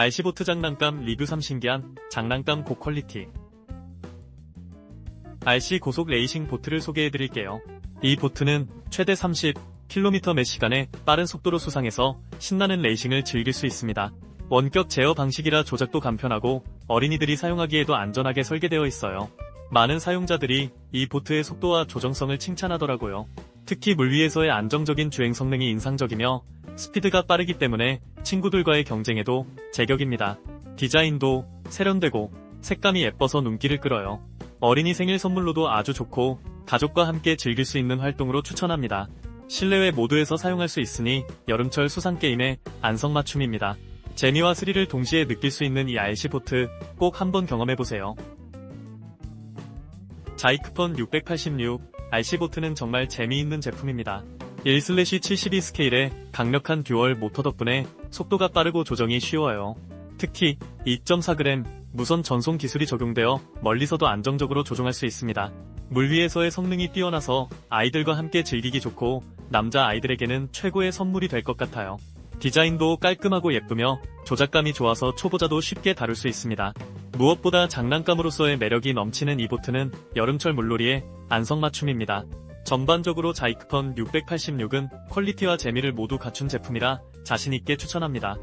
RC보트 장난감 리뷰 3 신기한 장난감 고퀄리티 RC 고속 레이싱 보트를 소개해드릴게요. 이 보트는 최대 30km 매 시간의 빠른 속도로 수상해서 신나는 레이싱을 즐길 수 있습니다. 원격 제어 방식이라 조작도 간편하고 어린이들이 사용하기에도 안전하게 설계되어 있어요. 많은 사용자들이 이 보트의 속도와 조정성을 칭찬하더라고요. 특히 물 위에서의 안정적인 주행 성능이 인상적이며 스피드가 빠르기 때문에 친구들과의 경쟁에도 제격입니다. 디자인도 세련되고 색감이 예뻐서 눈길을 끌어요. 어린이 생일 선물로도 아주 좋고 가족과 함께 즐길 수 있는 활동으로 추천합니다. 실내외 모두에서 사용할 수 있으니 여름철 수상 게임의 안성맞춤입니다. 재미와 스릴을 동시에 느낄 수 있는 이 RC 보트 꼭 한번 경험해보세요. 자이크펀 686 RC 보트는 정말 재미있는 제품입니다. 1/72 스케일의 강력한 듀얼 모터 덕분에 속도가 빠르고 조정이 쉬워요. 특히 2.4g 무선 전송 기술이 적용되어 멀리서도 안정적으로 조종할 수 있습니다. 물 위에서의 성능이 뛰어나서 아이들과 함께 즐기기 좋고 남자 아이들에게는 최고의 선물이 될 것 같아요. 디자인도 깔끔하고 예쁘며 조작감이 좋아서 초보자도 쉽게 다룰 수 있습니다. 무엇보다 장난감으로서의 매력이 넘치는 이 보트는 여름철 물놀이에 안성맞춤입니다. 전반적으로 자이크펀 686은 퀄리티와 재미를 모두 갖춘 제품이라 자신있게 추천합니다.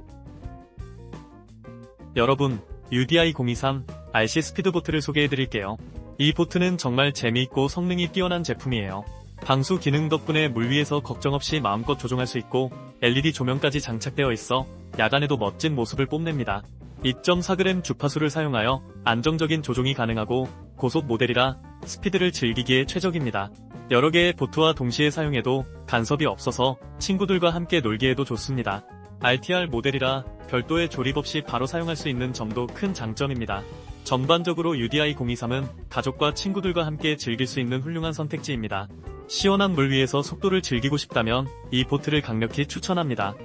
여러분, UDI-023 RC 스피드보트를 소개해드릴게요. 이 보트는 정말 재미있고 성능이 뛰어난 제품이에요. 방수 기능 덕분에 물 위에서 걱정 없이 마음껏 조종할 수 있고 LED 조명까지 장착되어 있어 야간에도 멋진 모습을 뽐냅니다. 2.4g 주파수를 사용하여 안정적인 조종이 가능하고 고속 모델이라 스피드를 즐기기에 최적입니다. 여러 개의 보트와 동시에 사용해도 간섭이 없어서 친구들과 함께 놀기에도 좋습니다. RTR 모델이라 별도의 조립 없이 바로 사용할 수 있는 점도 큰 장점입니다. 전반적으로 UDI-023은 가족과 친구들과 함께 즐길 수 있는 훌륭한 선택지입니다. 시원한 물 위에서 속도를 즐기고 싶다면 이 보트를 강력히 추천합니다.